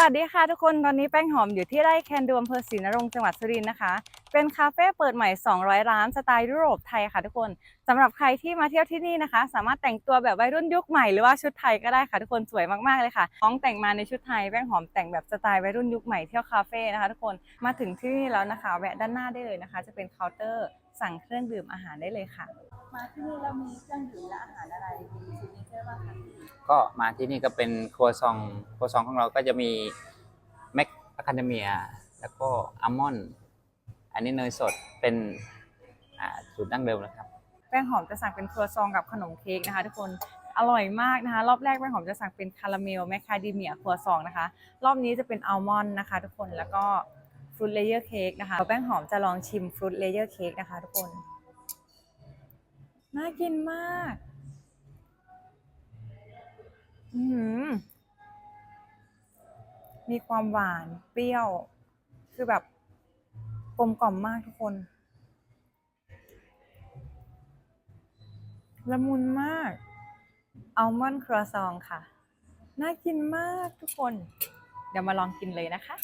วัสดีค่ะทุกคนตอนนี้แป้งหอมอยู่ที่ไร่แคนดูอำเภอศรีนรงจังหวัดสุรินทร์นะคะ เป็นคาเฟ่เปิดใหม่ 200 ร้านสไตล์ยุโรปไทยค่ะทุกคนสำหรับใครที่มาเที่ยวที่นี่นะคะ สามารถแต่งตัวแบบวัยรุ่นยุคใหม่หรือว่าชุดไทยก็ได้ค่ะทุกคนสวยมากๆเลยค่ะน้องแต่งมาในชุดไทยแป้งหอมแต่งแบบสไตล์วัยรุ่นยุคใหม่เที่ยวคาเฟ่นะคะทุกคนมาถึงที่นี่แล้วนะคะ แวะด้านหน้าได้เลยนะคะ จะเป็นเคาน์เตอร์สั่งเครื่องดื่มอาหารได้เลยค่ะ มาที่นี่แล้วมีเครื่องดื่มและอาหาร ก็มาที่นี่ก็เป็นครัวซองครัวซองของเราก็จะมีแมคอะคาเดเมียแล้วก็อัลมอนด์อันนี้เนยสดเป็นอ่าสูตรดั้งเดิมนะครับ แป้งหอมจะสั่งเป็นครัวซองกับขนมเค้กนะคะ ทุกคนอร่อยมากนะคะ รอบแรกแป้งหอมจะสั่งเป็นคาราเมลแมคคาเดเมียครัวซองนะคะ รอบนี้จะเป็นอัลมอนด์นะคะ ทุกคนแล้วก็ฟรุตเลเยอร์เค้กนะคะแป้งหอมจะลองชิมฟรุตเลเยอร์เค้กนะคะ ทุกคน น่ากินมาก มีความหวาน เปรี้ยว คือแบบกลมกล่อมมากทุกคน ละมุนมาก อัลมอนด์ครัวซองค่ะ น่ากินมากทุกคน เดี๋ยวมาลองกินเลยนะคะ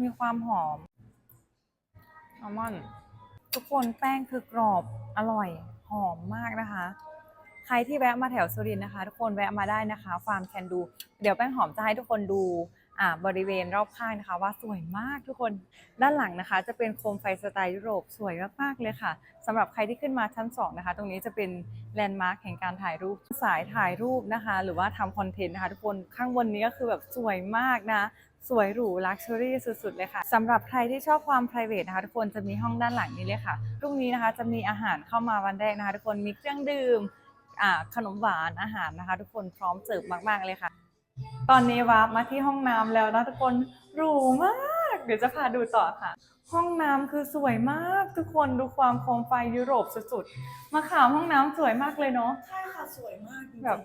มีความหอมอัลมอนด์ทุกคนแป้งคือกรอบอร่อย หอมมากนะคะ ใครที่แวะมาแถวสุรินทร์นะคะ ทุกคนแวะมาได้นะคะ ฟาร์มแคนดู เดี๋ยวแป้งหอมจะให้ทุกคนดู บริเวณรอบข้างนะคะว่าสวยมากทุกคนด้านหลังนะคะ จะเป็นโคมไฟสไตล์ยุโรปสวยมากๆเลยค่ะสำหรับใครที่ขึ้นมาชั้น 2 นะคะ ตรงนี้จะเป็นแลนด์มาร์คแห่งการถ่ายรูปสายถ่ายรูปนะคะ หรือว่าทำคอนเทนต์นะคะทุกคนข้างบนนี้ก็คือแบบสวยมากนะ สวยหรูลักชัวรี่สุดๆเลยค่ะสำหรับใครที่ชอบความ p r i v a t นะคะทุกคนจะมีห้องด้านหลังนี้เลยค่ะพรุ่งนี้นะคะจะมีอาหารเข้ามาวันแรกนะคะ ทุกคนมีเครื่องดื่มขนมหวานอาหารนะคะ ทุกคนพร้อมเสิร์ฟมากๆเลยค่ะ ตอนนี้วาร์ปมาที่ห้องน้ำแล้วนะทุกคนหรูมาก เดี๋ยวจะพาดูต่อค่ะ ห้องน้ำคือสวยมากทุกคนดูความโคมไฟยุโรปสุดๆ มาข่าวห้องน้ำสวยมากเลยเนาะ ใช่ค่ะสวยมากจริงๆ แบบ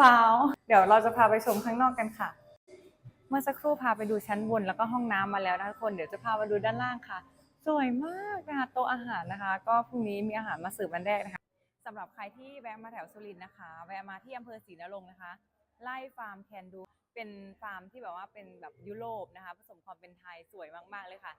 ว้าว เดี๋ยวเราจะพาไปชมข้างนอกกันค่ะ เมื่อสักครู่พาไปดูชั้นบนแล้วก็ห้องน้ำมาแล้วนะทุกคน เดี๋ยวจะพามาดูด้านล่างค่ะ สวยมากนะคะโต๊ะอาหารนะคะ ก็พรุ่งนี้มีอาหารมาเสิร์ฟวันแรกนะคะสำหรับใครที่แวะมาแถวสุรินทร์นะคะ แวะมาที่อำเภอศรีนรงค์นะคะ ไล่ฟาร์มแคนดู เป็นฟาร์มที่แบบว่าเป็นแบบยุโรปนะคะ ผสมความเป็นไทยสวยมาก ๆ เลยค่ะ